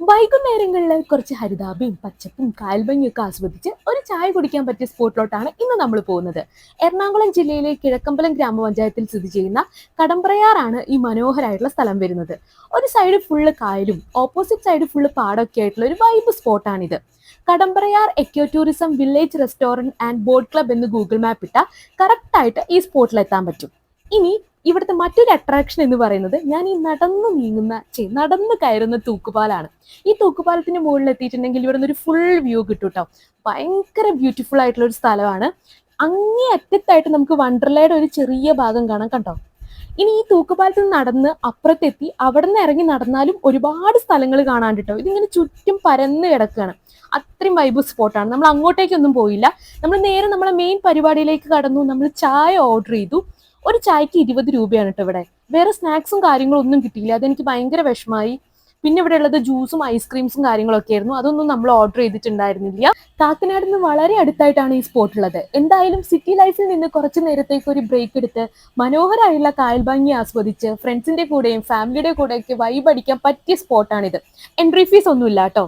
വൈകുന്നേരങ്ങളിൽ കുറച്ച് ഹരിതാപയും പച്ചപ്പും കാൽഭംഗിയും ഒക്കെ ആസ്വദിച്ച് ഒരു ചായ കുടിക്കാൻ പറ്റിയ സ്പോട്ടിലോട്ടാണ് ഇന്ന് നമ്മൾ പോകുന്നത്. എറണാകുളം ജില്ലയിലെ കിഴക്കമ്പലം ഗ്രാമപഞ്ചായത്തിൽ സ്ഥിതി ചെയ്യുന്ന കടമ്പ്രയാറാണ് ഈ മനോഹരമായിട്ടുള്ള സ്ഥലം വരുന്നത്. ഒരു സൈഡ് ഫുള്ള് കായലും ഓപ്പോസിറ്റ് സൈഡ് ഫുള്ള് പാടൊക്കെ ആയിട്ടുള്ള ഒരു vibe സ്പോട്ടാണിത്. Kadambrayar eco tourism village restaurant and boat club എന്ന് ഗൂഗിൾ മാപ്പ് ഇട്ടാൽ കറക്റ്റായിട്ട് ഈ സ്പോട്ടിൽ എത്താൻ പറ്റും. ഇനി ഇവിടുത്തെ മറ്റൊരു അട്രാക്ഷൻ എന്ന് പറയുന്നത് ഞാൻ ഈ നടന്നു നീങ്ങുന്ന നടന്നു കയറുന്ന തൂക്കുപാലാണ്. ഈ തൂക്കുപാലത്തിന്റെ മുകളിൽ എത്തിയിട്ടുണ്ടെങ്കിൽ ഇവിടെ നിന്ന് ഒരു ഫുൾ വ്യൂ കിട്ടും കേട്ടോ ഭയങ്കര ബ്യൂട്ടിഫുൾ ആയിട്ടുള്ള ഒരു സ്ഥലമാണ്. അങ്ങേ അറ്റത്തായിട്ട് നമുക്ക് വണ്ടർലയുടെ ഒരു ചെറിയ ഭാഗം കാണാം കണ്ടോ? ഇനി ഈ തൂക്കുപാലത്തിൽ നിന്ന് നടന്ന് അപ്പുറത്തെത്തി അവിടെ നിന്ന് ഇറങ്ങി നടന്നാലും ഒരുപാട് സ്ഥലങ്ങൾ കാണാൻ കേട്ടോ ഇതിങ്ങനെ ചുറ്റും പരന്ന് കിടക്കുകയാണ് അത്രയും വൈബ് സ്പോട്ടാണ് നമ്മൾ അങ്ങോട്ടേക്കൊന്നും പോയില്ല. നമ്മൾ നേരെ നമ്മളെ മെയിൻ പരിപാടിയിലേക്ക് കടന്നു. നമ്മൾ ചായ ഓർഡർ ചെയ്തു. ഒരു ചായക്ക് ഇരുപത് രൂപയാണ് കേട്ടോ ഇവിടെ. വേറെ സ്നാക്സും കാര്യങ്ങളും ഒന്നും കിട്ടിയില്ല. അതെനിക്ക് ഭയങ്കര വിഷമായി. പിന്നെ ഇവിടെ ഉള്ളത് ജ്യൂസും ഐസ്ക്രീംസും കാര്യങ്ങളൊക്കെ ആയിരുന്നു. അതൊന്നും നമ്മൾ ഓർഡർ ചെയ്തിട്ടുണ്ടായിരുന്നില്ല. കാക്കനാട് നിന്ന് വളരെ അടുത്തായിട്ടാണ് ഈ സ്പോട്ട് ഉള്ളത്. എന്തായാലും സിറ്റി ലൈഫിൽ നിന്ന് കുറച്ച് നേരത്തേക്ക് ഒരു ബ്രേക്ക് എടുത്ത് മനോഹരമായുള്ള കായൽ ഭംഗി ആസ്വദിച്ച് ഫ്രണ്ട്സിന്റെ കൂടെയും ഫാമിലിയുടെ കൂടെയൊക്കെ വൈബ് അടിക്കാൻ പറ്റിയ സ്പോട്ടാണിത് എൻട്രി ഫീസ് ഒന്നുമില്ല കേട്ടോ